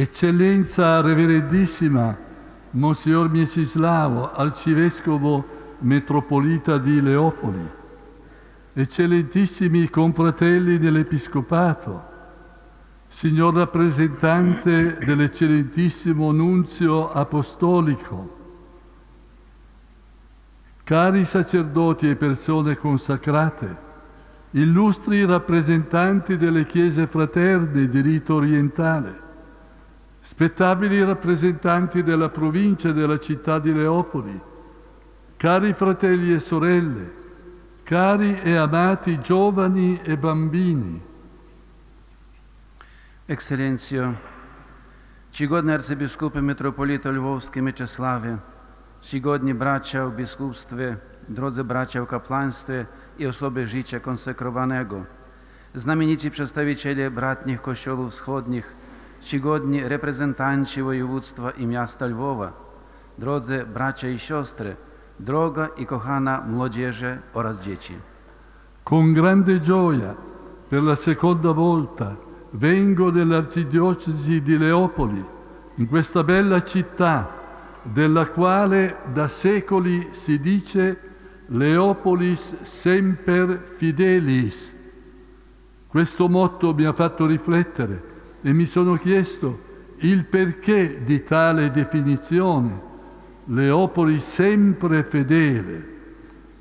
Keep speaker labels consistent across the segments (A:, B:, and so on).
A: Eccellenza Reverendissima, Monsignor Miecislavo, Arcivescovo Metropolita di Leopoli, Eccellentissimi confratelli dell'Episcopato, Signor rappresentante dell'Eccellentissimo Nunzio Apostolico, cari sacerdoti e persone consacrate, illustri rappresentanti delle chiese fraterne di rito orientale, spettabili rappresentanti della provincia e della città di Leopoli, cari fratelli e sorelle, cari e amati giovani e bambini,
B: Ekscelencjo, czcigodny arcybiskupy metropolito lwowskie Mieczysławie, czcigodni bracia w biskupstwie, drodzy bracia w kapłaństwie i osoby życia konsekrowanego, znamienici przedstawiciele bratnich kościołów wschodnich, czcigodni reprezentanci województwa i miasta Lwowa, drodzy bracia i siostry, droga i kochana młodzieży oraz dzieci.
A: Con grande gioia, per la seconda volta, vengo dell'arcidiocesi di Leopoli, in questa bella città, della quale da secoli si dice Leopolis semper fidelis. Questo motto mi ha fatto riflettere e mi sono chiesto il perché di tale definizione, Leopoli sempre fedele.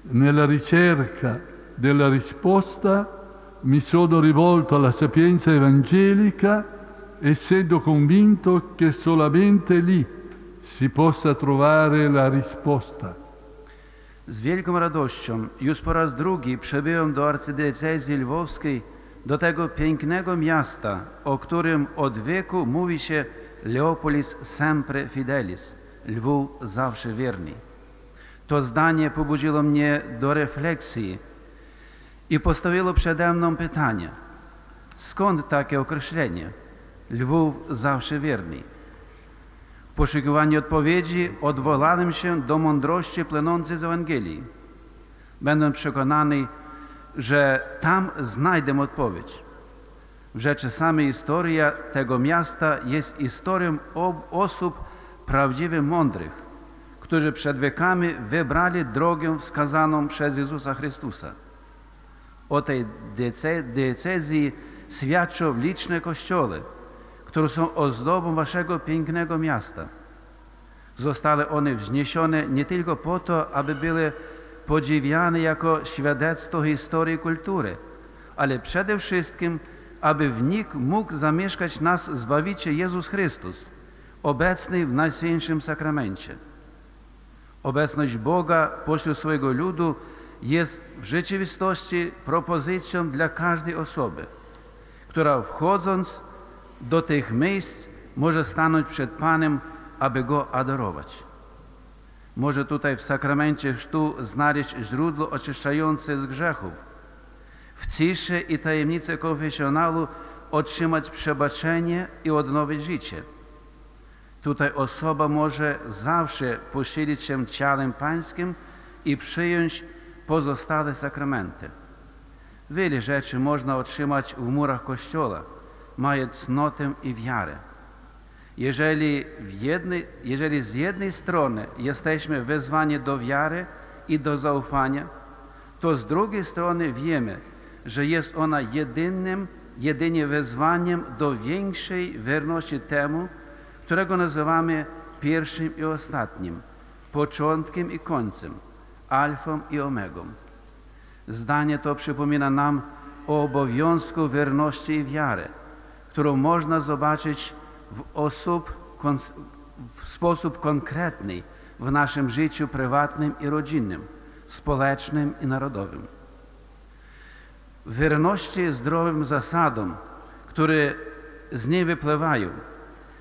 A: Nella ricerca della risposta mi sono rivolto alla sapienza evangelica essendo convinto che solamente lì si possa trovare la risposta.
B: Z wielką radością już po raz drugi przebyłem do arcydiecezji lwowskiej, tego pięknego miasta, o którym od wieku mówi się Leopolis sempre fidelis, Lwów zawsze wierny. To zdanie pobudziło mnie do refleksji i postawiło przede mną pytanie, skąd takie określenie Lwów zawsze wierny? W poszukiwaniu odpowiedzi odwołałem się do mądrości płynącej z Ewangelii. Będę przekonany, tam znajdę odpowiedź. W rzeczy samej historia tego miasta jest historią osób prawdziwie mądrych, którzy przed wiekami wybrali drogę wskazaną przez Jezusa Chrystusa. O tej diecezji świadczą liczne kościoły, które są ozdobą waszego pięknego miasta. Zostały one wzniesione nie tylko po to, aby były podziwiane jako świadectwo historii i kultury, ale przede wszystkim, aby w nich mógł zamieszkać nas Zbawiciel Jezus Chrystus, obecny w Najświętszym Sakramencie. Obecność Boga pośród swojego ludu jest w rzeczywistości propozycją dla każdej osoby, która wchodząc do tych miejsc może stanąć przed Panem, aby Go adorować. Może tutaj w sakramencie chrztu znaleźć źródło oczyszczające z grzechów. W ciszy i tajemnicy konfesjonalu otrzymać przebaczenie i odnowić życie. Tutaj osoba może zawsze posilić się ciałem pańskim i przyjąć pozostałe sakramenty. Wiele rzeczy można otrzymać w murach kościoła, mając cnotę i wiarę. Jeżeli, jednej, jeżeli z jednej strony jesteśmy wezwani do wiary i do zaufania, to z drugiej strony wiemy, że jest ona jedynym, jedynie wezwaniem do większej wierności temu, którego nazywamy pierwszym i ostatnim, początkiem i końcem, alfą i omegą. Zdanie to przypomina nam o obowiązku wierności i wiary, którą można zobaczyć w, osób, w sposób konkretny w naszym życiu prywatnym i rodzinnym, społecznym i narodowym. Wierności zdrowym zasadom, które z niej wypływają,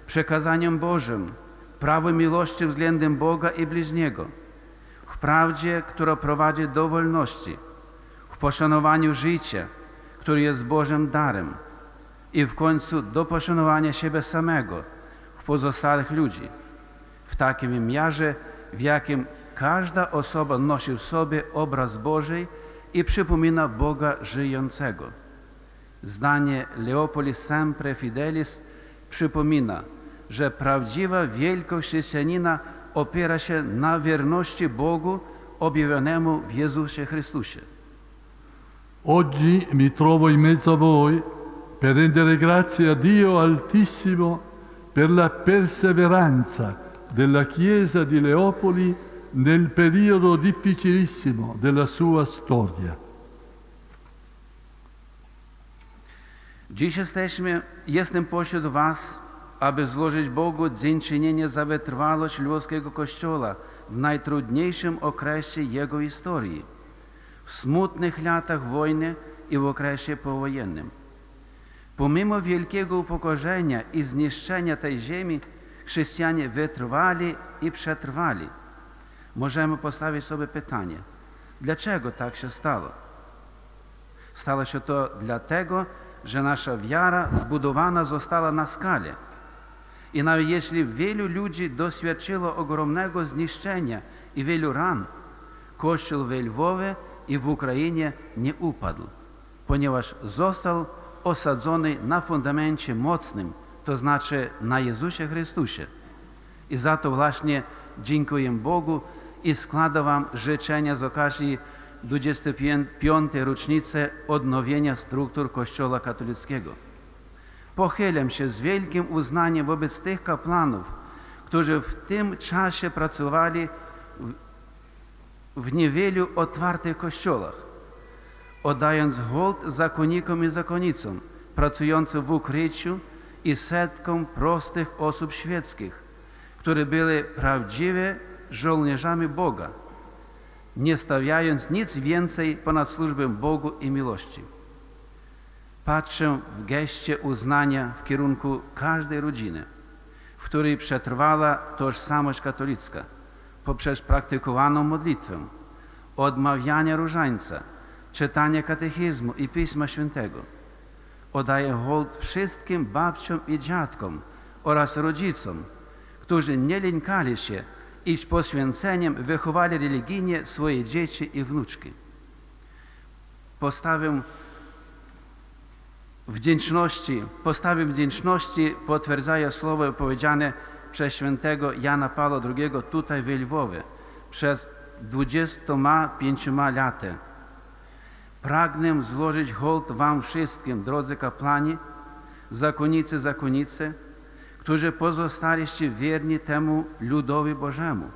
B: przekazaniom Bożym, prawem miłości względem Boga i bliźniego, w prawdzie, która prowadzi do wolności, w poszanowaniu życia, które jest Bożym darem i w końcu do poszanowania siebie samego w pozostałych ludzi, w takim wymiarze, w jakim każda osoba nosi w sobie obraz Boży i przypomina Boga żyjącego. Zdanie Leopoli sempre fidelis przypomina, że prawdziwa wielkość chrześcijanina opiera się na wierności Bogu objawionemu w Jezusie Chrystusie.
A: Oggi mi trovo in mezzo a voi per rendere grazie a Dio Altissimo per la perseveranza della Chiesa di Leopoli nel periodo difficilissimo della sua storia.
B: Dziś jesteśmy, jestem pośród Was, aby złożyć Bogu dziękczynienie za wytrwałość Lwowskiego Kościoła w najtrudniejszym okresie jego historii, w smutnych latach wojny i w okresie powojennym. Pomimo wielkiego upokorzenia i zniszczenia tej ziemi, chrześcijanie wytrwali i przetrwali. Możemy postawić sobie pytanie, dlaczego tak się stało? Stało się to dlatego, że nasza wiara zbudowana została na skale. I nawet jeśli wielu ludzi doświadczyło ogromnego zniszczenia i wielu ran, Kościół w Lwowie i w Ukrainie nie upadł, ponieważ został osadzony na fundamencie mocnym, to znaczy na Jezusie Chrystusie. I za to właśnie dziękuję Bogu i składam Wam życzenia z okazji 25. rocznicy odnowienia struktur Kościoła katolickiego. Pochylam się z wielkim uznaniem wobec tych kapłanów, którzy w tym czasie pracowali w, niewielu otwartych kościołach, oddając hołd zakonikom i zakonnicom, pracującym w ukryciu i setkom prostych osób świeckich, które były prawdziwie żołnierzami Boga, nie stawiając nic więcej ponad służbę Bogu i miłości. Patrzę w geście uznania w kierunku każdej rodziny, w której przetrwała tożsamość katolicka poprzez praktykowaną modlitwę, odmawianie różańca, czytanie katechizmu i Pisma Świętego. Oddaję hołd wszystkim babciom i dziadkom oraz rodzicom, którzy nie lękali się i z poświęceniem wychowali religijnie swoje dzieci i wnuczki. Postawię wdzięczności, postawy wdzięczności potwierdzają słowo powiedziane przez świętego Jana Pawła II tutaj w Lwowie przez 25 laty. Pragnę złożyć hołd Wam wszystkim, drodzy kapłani, zakonnicy, zakonnice, którzy pozostaliście wierni temu ludowi Bożemu.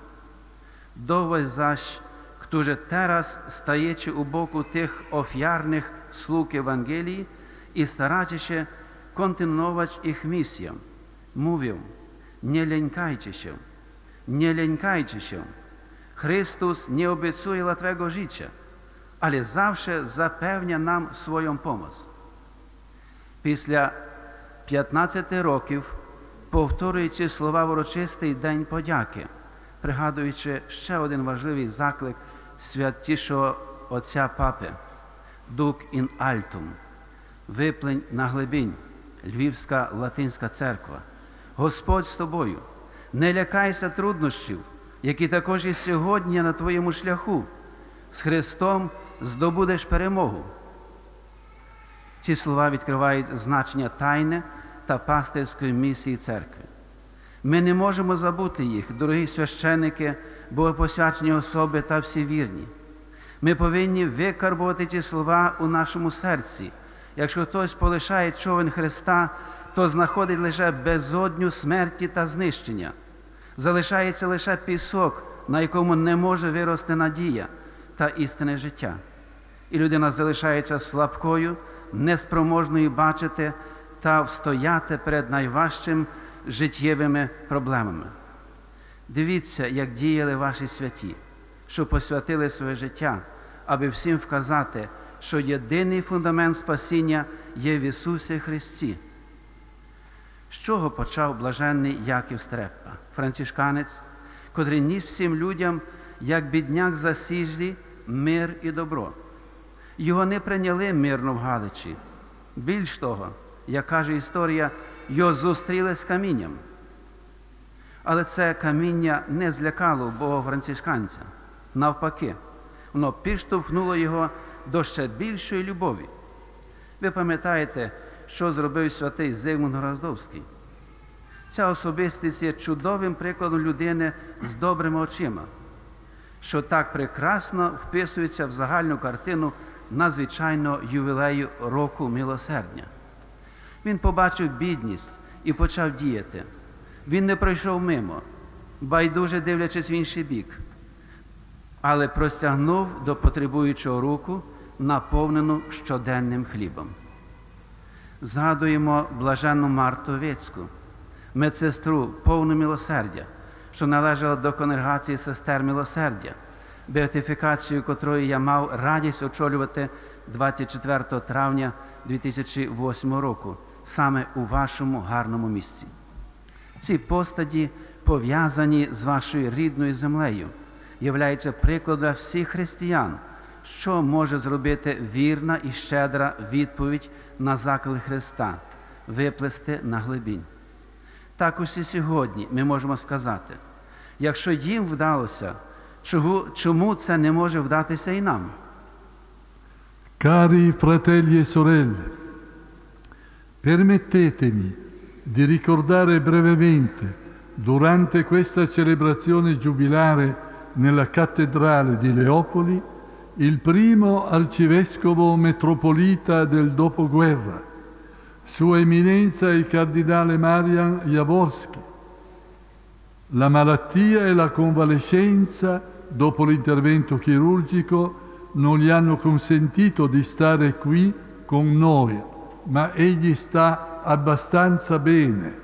B: Do Was zaś, którzy teraz stajecie u boku tych ofiarnych sług Ewangelii i staracie się kontynuować ich misję. Mówię, nie lękajcie się, nie lękajcie się. Chrystus nie obiecuje łatwego życia, ale zawsze zapewnia nam swoją pomoc. Після 15 років повторюючи слова в урочистий День подяки, пригадуючи ще один важливий заклик святішого отця Папи Дук ін Альтум, виплень на глибінь, Львівська Латинська церква. Господь з тобою, не лякайся труднощів, які також і сьогодні на твоєму шляху. З Христом здобудеш перемогу. Ці слова відкривають значення тайне та пастирської місії церкви. Ми не можемо забути їх, дорогі священники, богопосвячені особи та всі вірні. Ми повинні викарбувати ці слова у нашому серці. Якщо хтось полишає човен Христа, то знаходить лише безодню смерті та знищення. Залишається лише пісок, на якому не може вирости надія та істинне життя. І людина залишається слабкою, неспроможною бачити та встояти перед найважчим життєвими проблемами. Дивіться, як діяли ваші святі, що посвятили своє життя, аби всім вказати, що єдиний фундамент спасіння є в Ісусі Христі. З чого почав блаженний Яків Стрепа, францишканець, котрий ніс всім людям, як бідняк засіжлі, мир і добро. Його не прийняли мирно в Галичі. Більш того, як каже історія, його зустріли з камінням. Але це каміння не злякало Бога францишканця. Навпаки, воно підштовхнуло його до ще більшої любові. Ви пам'ятаєте, що зробив святий Зигмунд Гроздовський? Ця особистість є чудовим прикладом людини з добрими очима, що так прекрасно вписується в загальну картину надзвичайного ювілею року милосердня. Він побачив бідність і почав діяти. Він не пройшов мимо, байдуже дивлячись в інший бік, але простягнув до потребуючого руку, наповнену щоденним хлібом. Згадуємо блаженну Марту Вецьку, медсестру повну милосердя, що належала до конгрегації сестер милосердя, беатифікацію котрої я мав радість очолювати 24 травня 2008 року, саме у вашому гарному місці. Ці постаді, пов'язані з вашою рідною землею, являються прикладом всіх християн, що може зробити вірна і щедра відповідь на заклик Христа, виплести на глибінь. Також і сьогодні ми можемо сказати, якщо їм вдалося, чого- чому це не може вдатися і нам?
A: Cari fratelli e sorelle, permettetemi di ricordare brevemente, durante questa celebrazione giubilare nella cattedrale di Leopoli, il primo arcivescovo metropolita del dopoguerra, Sua Eminenza il Cardinale Marian Jaworski. La malattia e la convalescenza dopo l'intervento chirurgico non gli hanno consentito di stare qui con noi, ma egli sta abbastanza bene.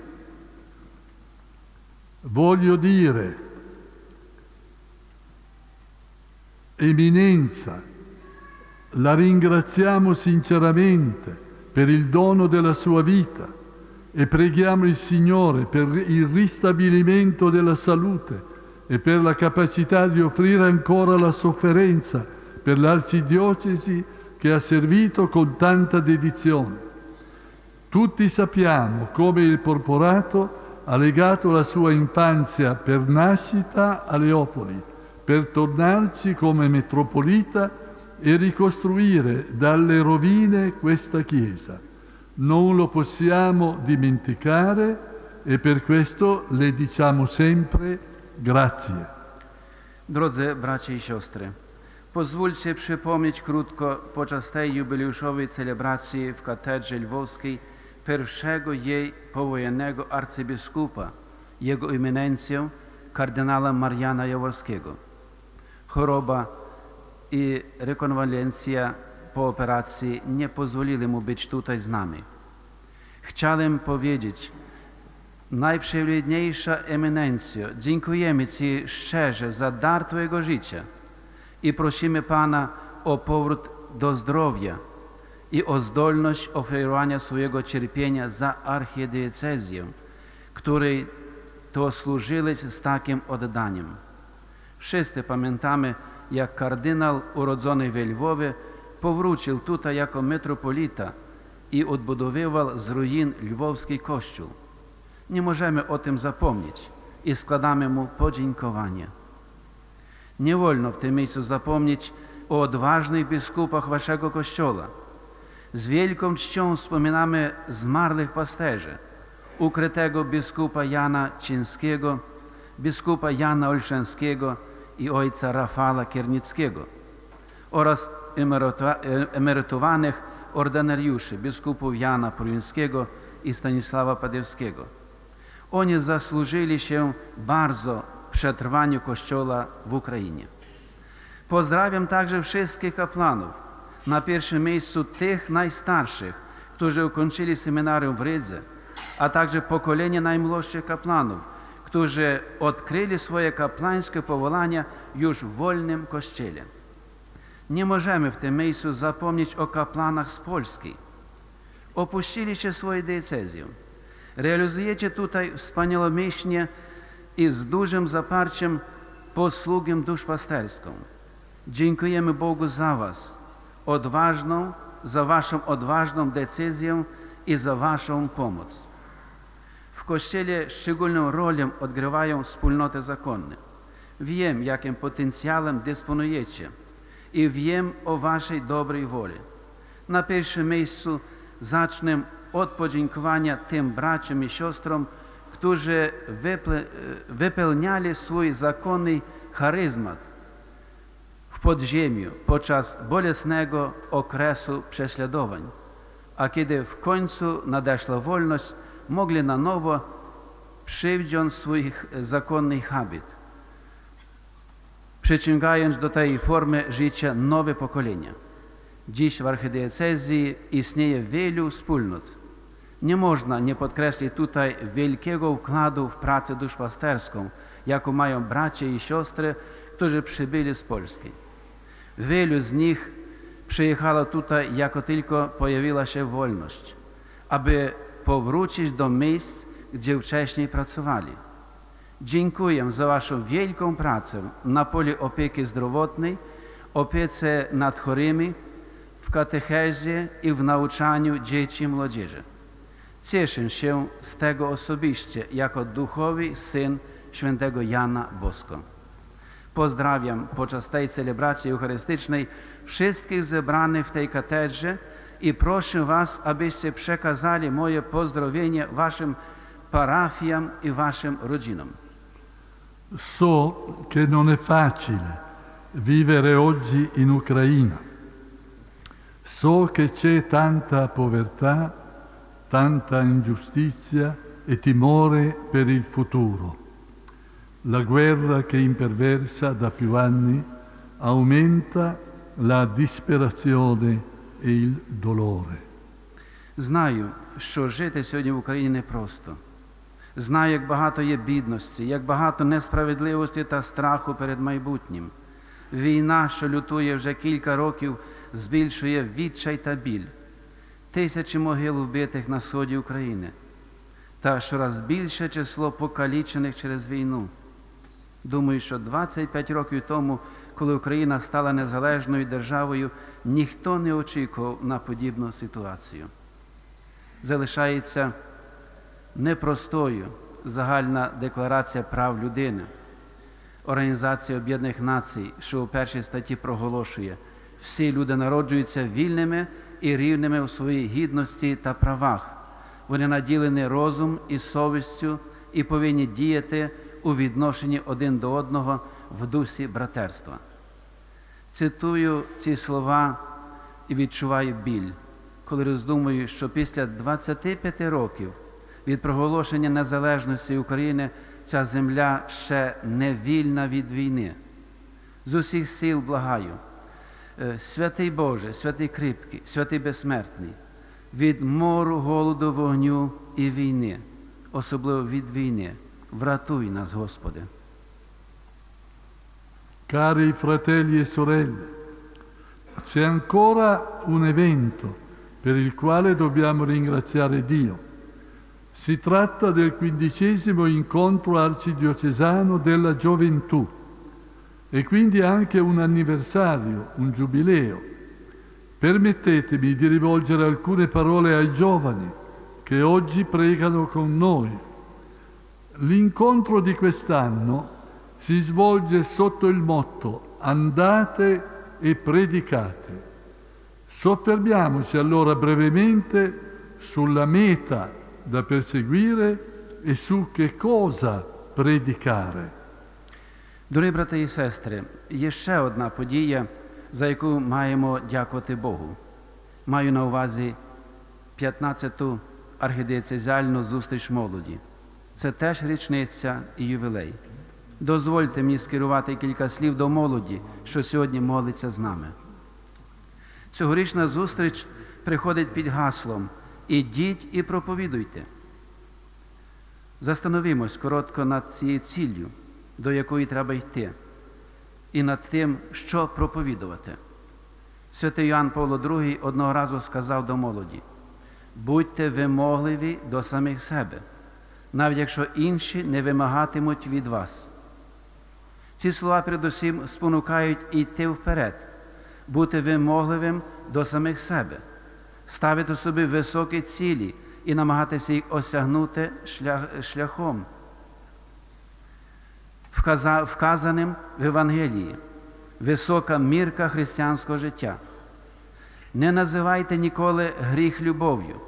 A: Voglio dire, Eminenza, la ringraziamo sinceramente per il dono della sua vita e preghiamo il Signore per il ristabilimento della salute e per la capacità di offrire ancora la sofferenza per l'arcidiocesi che ha servito con tanta dedizione. Tutti sappiamo come il porporato ha legato la sua infanzia per nascita a Leopoli, per tornarci come metropolita e ricostruire dalle rovine questa chiesa. Non lo possiamo dimenticare e per questo le diciamo sempre grazie.
B: Drodzy bracia i siostry, pozwólcie przypomnieć krótko podczas tej jubileuszowej celebracji w katedrze lwowskiej pierwszego jej powojennego arcybiskupa, jego eminencję kardynała Mariana Jaworskiego. Choroba i rekonwalencja po operacji nie pozwoliły mu być tutaj z nami. Chciałem powiedzieć, najprzewiodniejsza eminencjo, dziękujemy Ci szczerze za dar Twojego życia i prosimy Pana o powrót do zdrowia i o zdolność ofiarowania swojego cierpienia za archidiecezję, której to służyłeś z takim oddaniem. Wszyscy pamiętamy, jak kardynał urodzony w Lwowie powrócił tutaj jako metropolita i odbudowywał z ruin lwowski kościół. Nie możemy o tym zapomnieć i składamy mu podziękowanie. Nie wolno w tym miejscu zapomnieć o odważnych biskupach waszego kościoła. Z wielką czcią wspominamy zmarłych pasterzy, ukrytego biskupa Jana Cińskiego, biskupa Jana Olszańskiego i ojca Rafała Kiernickiego oraz emerytowanych ordynariuszy, biskupów Jana Pruńskiego i Stanisława Padewskiego. Oni zasłużyli się bardzo w przetrwaniu Kościoła w Ukrainie. Pozdrawiam także wszystkich kapłanów, na pierwszym miejscu tych najstarszych, którzy ukończyli seminarium w Rydze, a także pokolenie najmłodszych kapłanów, którzy odkryli swoje kapłańskie powołania już w wolnym Kościele. Nie możemy w tym miejscu zapomnieć o kapłanach z Polski. Opuściliście swoje diecezje. Realizujecie tutaj wspaniałomyślnie i z dużym zaparciem posługę duszpasterską. Dziękujemy Bogu za Was, odważną, za Waszą odważną decyzję i za Waszą pomoc. W Kościele szczególną rolę odgrywają wspólnoty zakonne. Wiem, jakim potencjałem dysponujecie i wiem o Waszej dobrej woli. Na pierwszym miejscu zacznę od podziękowania tym braciom i siostrom, którzy wypełniali swój zakonny charyzmat w podziemiu podczas bolesnego okresu prześladowań, a kiedy w końcu nadeszła wolność, mogli na nowo przywdziąć swój zakonny habit, przyciągając do tej formy życia nowe pokolenia. Dziś w archidiecezji istnieje wielu wspólnot. Nie można nie podkreślić tutaj wielkiego wkładu w pracę duszpasterską, jaką mają bracia i siostry, którzy przybyli z Polski. Wielu z nich przyjechało tutaj, jako tylko pojawiła się wolność, aby powrócić do miejsc, gdzie wcześniej pracowali. Dziękuję za Waszą wielką pracę na polu opieki zdrowotnej, opiece nad chorymi, w katechezie i w nauczaniu dzieci i młodzieży. Cieszę się z tego osobiście jako duchowy syn świętego Jana Bosko. Pozdrawiam podczas tej celebracji eucharystycznej wszystkich zebranych w tej katedrze i proszę Was, abyście przekazali moje pozdrowienie Waszym parafiam i Waszym rodzinom.
A: So che non è facile vivere oggi in Ucraina. So che c'è tanta povertà, tanta ingiustizia e timore per il futuro. La guerra che imperversa da più anni aumenta la disperazione e il dolore.
B: Знаю, що жити сьогодні в Україні непросто. Знаю, як багато є бідності, як багато несправедливості та страху перед майбутнім. Війна, що лютує вже кілька років, збільшує відчай та біль, тисячі могил вбитих на сході України, та щораз більше число покалічених через війну. Думаю, що 25 років тому, коли Україна стала незалежною державою, ніхто не очікував на подібну ситуацію. Залишається непростою загальна декларація прав людини. Організація Об'єднаних Націй, що у першій статті проголошує, всі люди народжуються вільними і рівними у своїй гідності та правах. Вони наділені розум і совістю і повинні діяти у відношенні один до одного в дусі братерства. Цитую ці слова і відчуваю біль, коли роздумую, що після 25 років від проголошення незалежності України ця земля ще не вільна від війни. З усіх сил благаю, святий Боже, святий кріпкий, святий безсмертний, від мору, голоду, вогню і війни, особливо від війни. Врятуй нас, Господи.
A: Cari fratelli e sorelle, c'è ancora un evento per il quale dobbiamo ringraziare Dio. Si tratta del quindicesimo incontro arcidiocesano della gioventù e quindi anche un anniversario, un giubileo. Permettetemi di rivolgere alcune parole ai giovani che oggi pregano con noi. L'incontro di quest'anno si svolge sotto il motto andate e predicate. Soffermiamoci allora brevemente sulla meta da perseguire e su che cosa predicare.
B: Дорогі брати і сестри, є ще одна подія, за яку маємо дякувати Богу. Маю на увазі 15-ту архідієцезіальну зустріч молоді. Це теж річниця і ювілей. Дозвольте мені скерувати кілька слів до молоді, що сьогодні молиться з нами. Цьогорічна зустріч приходить під гаслом Ідіть і проповідуйте. Застановимось коротко над цією ціллю, до якої треба йти, і над тим, що проповідувати. Святий Йоанн Павло II одного разу сказав до молоді: будьте вимогливі до самих себе, навіть якщо інші не вимагатимуть від вас. Ці слова передусім спонукають йти вперед, бути вимогливим до самих себе, ставити собі високі цілі і намагатися їх осягнути шлях, шляхом, вказаним в Євангелії, висока мірка християнського життя. Не називайте ніколи гріх любов'ю,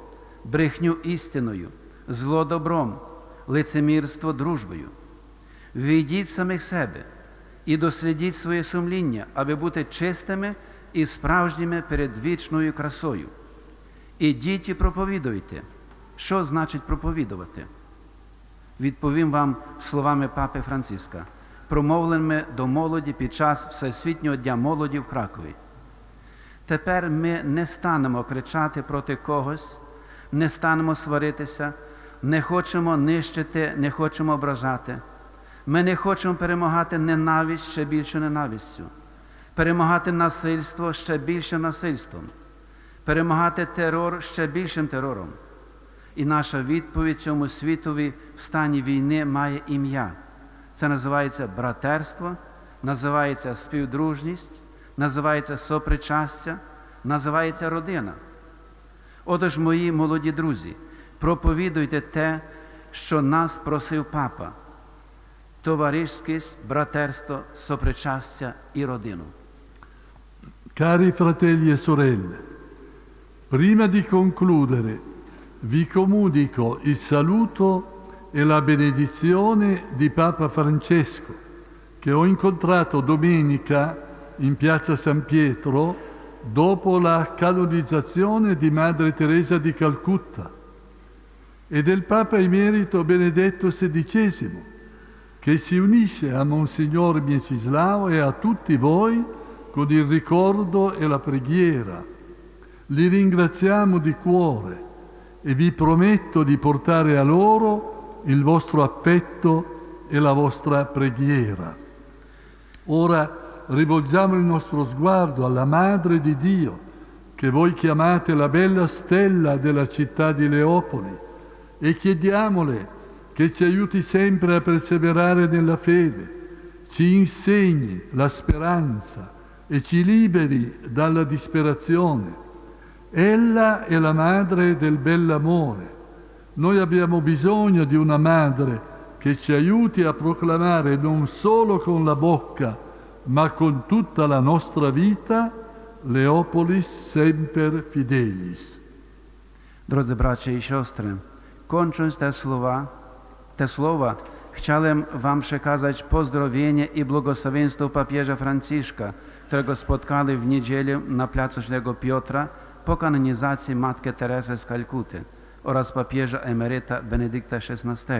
B: брехню істиною, зло добром, лицемірство дружбою. Війдіть самих себе і дослідіть своє сумління, аби бути чистими і справжніми перед вічною красою. Ідіть і проповідуйте. Що значить проповідувати? Відповім вам словами папи Франциска, промовленими до молоді під час Всесвітнього дня молоді в Кракові. Тепер ми не станемо кричати проти когось, не станемо сваритися, не хочемо нищити, не хочемо ображати. Ми не хочемо перемагати ненависть ще більше ненавистю, перемагати насильство ще більшим насильством, перемагати терор ще більшим терором. І наша відповідь цьому світові в стані війни має ім'я. Це називається братерство, називається співдружність, називається сопричастя, називається родина. Отож, мої молоді друзі, проповідуйте те, що нас просив папа, товаришськість, братерство, сопричастя і родину.
A: Cari fratelli e sorelle, prima di concludere vi comunico il saluto e la benedizione di Papa Francesco che ho incontrato domenica in piazza San Pietro dopo la canonizzazione di Madre Teresa di Calcutta e del Papa Emerito Benedetto XVI che si unisce a Monsignor Miecislao e a tutti voi con il ricordo e la preghiera. Li ringraziamo di cuore e vi prometto di portare a loro il vostro affetto e la vostra preghiera. Ora rivolgiamo il nostro sguardo alla Madre di Dio, che voi chiamate la bella stella della città di Leopoli, e chiediamole che ci aiuti sempre a perseverare nella fede, ci insegni la speranza e ci liberi dalla disperazione. Ella è la madre del bell'amore. Noi abbiamo bisogno di una madre che ci aiuti a proclamare non solo con la bocca, ma con tutta la nostra vita, Leopolis semper fidelis.
B: Drodzy bracia i siostry, kończąc te słowa, te słowa, chciałem wam przekazać pozdrowienie i błogosławieństwo papieża Franciszka, którego spotkali w niedzielę na placu Świętego Piotra po kanonizacji Matki Teresy z Kalkuty oraz papieża emeryta Benedykta XVI,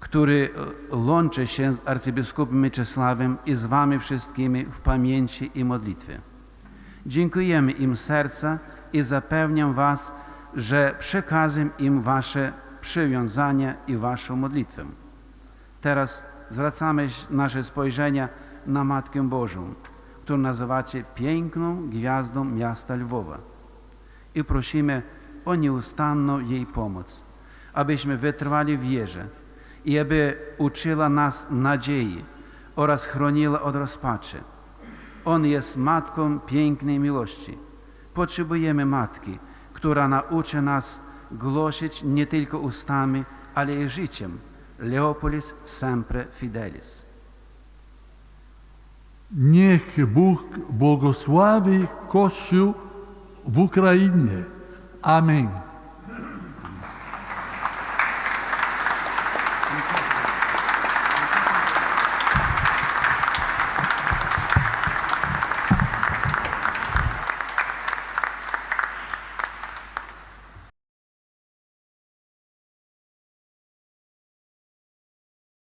B: który e, łączy się z arcybiskupem Mieczysławem i z wami wszystkimi w pamięci i modlitwie. Dziękujemy im serca i zapewniam was, że przekazem im wasze przywiązanie i waszą modlitwę. Teraz zwracamy nasze spojrzenia na Matkę Bożą, którą nazywacie piękną gwiazdą miasta Lwowa. I prosimy o nieustanną jej pomoc, abyśmy wytrwali w wierze i aby uczyła nas nadziei oraz chroniła od rozpaczy. On jest Matką pięknej miłości. Potrzebujemy Matki, która nauczy nas głosić nie tylko ustami, ale i życiem. Leopolis sempre fidelis.
A: Niech Bóg błogosławi Kościół w Ukrainie. Amen.